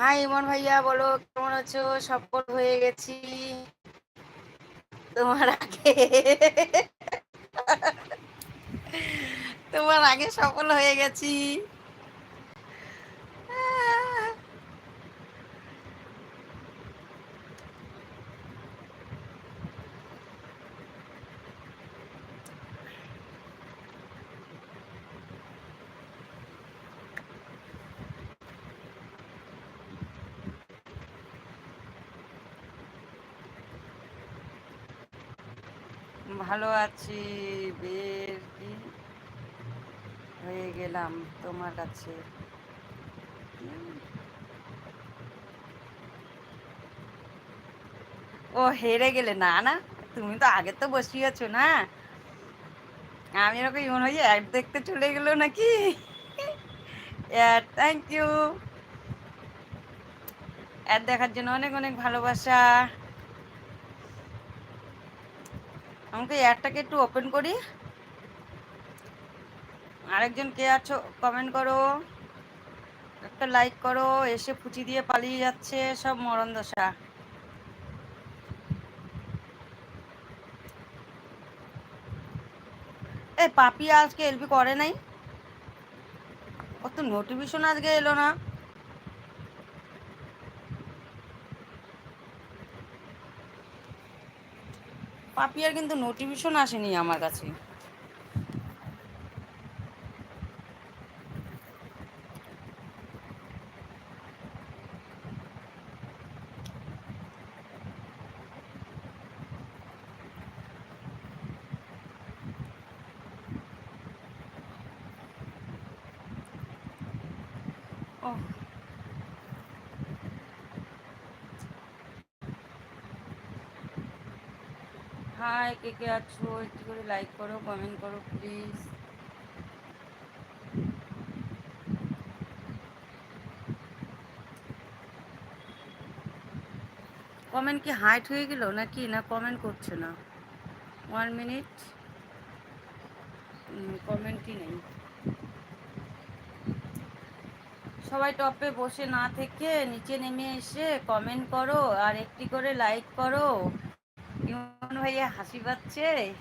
High ইমন ভাইয়া, বলো, কেমন আছো? সফল হয়ে গেছি। তোমার আগে তোমার আগে সফল হয়ে গেছি। ভালো আছি বের কি হয়ে গেলাম তোমার কাছে। ও, হেরে গেলে। না না, তুমি তো আগে তো বসিয়েছো না। আমি এরকম ইমন হয়ে অ্যাড দেখতে চলে গেলো নাকি? অ্যাড থ্যাংক ইউ অ্যাড দেখার জন্য অনেক অনেক ভালোবাসা। আমাকে অ্যাডটাকে একটু ওপেন করি। আরেকজন কে আছো কমেন্ট করো। একটা লাইক করো, এসে ফুচি দিয়ে পালিয়ে যাচ্ছে সব মরণ দশা। এ পাপি আজকে এলবি করে নাই। ও তো নোটিফিকেশন আজকে এলো না। পাপিয়ার কিন্তু নোটিফিকেশন আসেনি আমার কাছে। ও হাই কে কে আছো? একটু করে লাইক করো কমেন্ট করো প্লিজ কমেন্ট কি হাইট হয়ে গেল নাকি? না কমেন্ট করছে না? ওয়ান মিনিট কমেন্টই নেই। সবাই টপে বসে না থেকে নিচে নেমে এসে কমেন্ট করো আর একটি করে লাইক করো। ইমন ভাইয়া হাসি পাচ্ছে?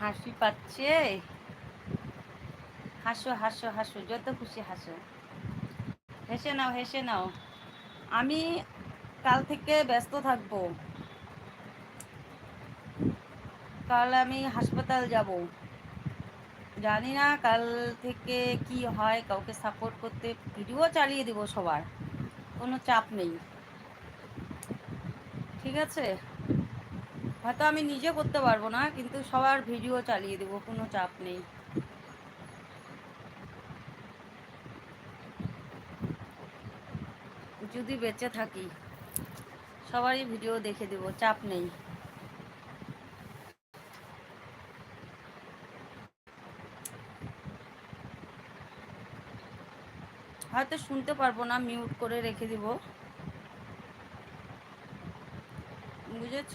হাসি পাচ্ছে? হাসো হাসো হাসো, যত খুশি হাসো। হেসে নাও হেসে নাও। আমি কাল থেকে ব্যস্ত থাকব। কাল আমি হাসপাতাল যাব। জানি না কাল থেকে কি হয়, কাউকে সাপোর্ট করতে ভিডিও চালিয়ে দেব সবার। কোনো চাপ নেই। ঠিক আছে? হয়তো আমি নিজে করতে পারব না, কিন্তু সবার ভিডিও চালিয়ে দেবো, কোনো চাপ নেই। যদি বেঁচে থাকি, সবারই ভিডিও দেখে দেবো, চাপ নেই। হয়তো শুনতে পারব না মিউট করে রেখে দিব। বুঝেছ?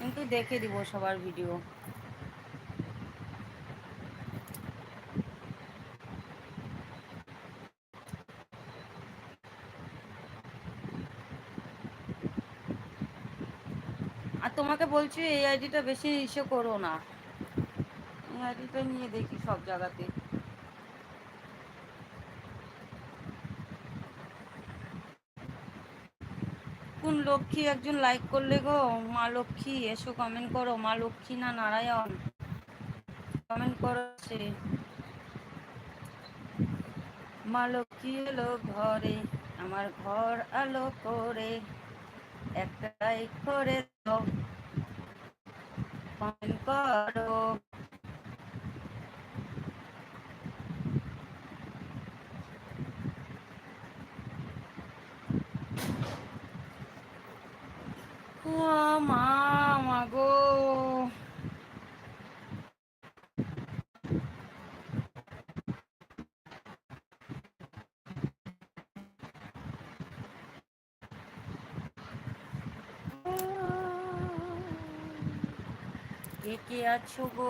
কিন্তু দেখে দিব সবার ভিডিও আর তোমাকে বলছি, এই আইডিটা বেশি ইসে করো না। এই আইডিটা নিয়ে দেখি সব জায়গাতে। কোন লক্ষ্মী, একজন লাইক করলে গো। মা লক্ষ্মী, এসো কমেন্ট করো। মা লক্ষ্মী না নারায়ণ? কমেন্ট করো সে। মা লক্ষ্মী এলো ঘরে, আমার ঘর আলো করে, একটাই করে দাও। কমেন্ট করো ও মা মাগো। কে কে আছো গো?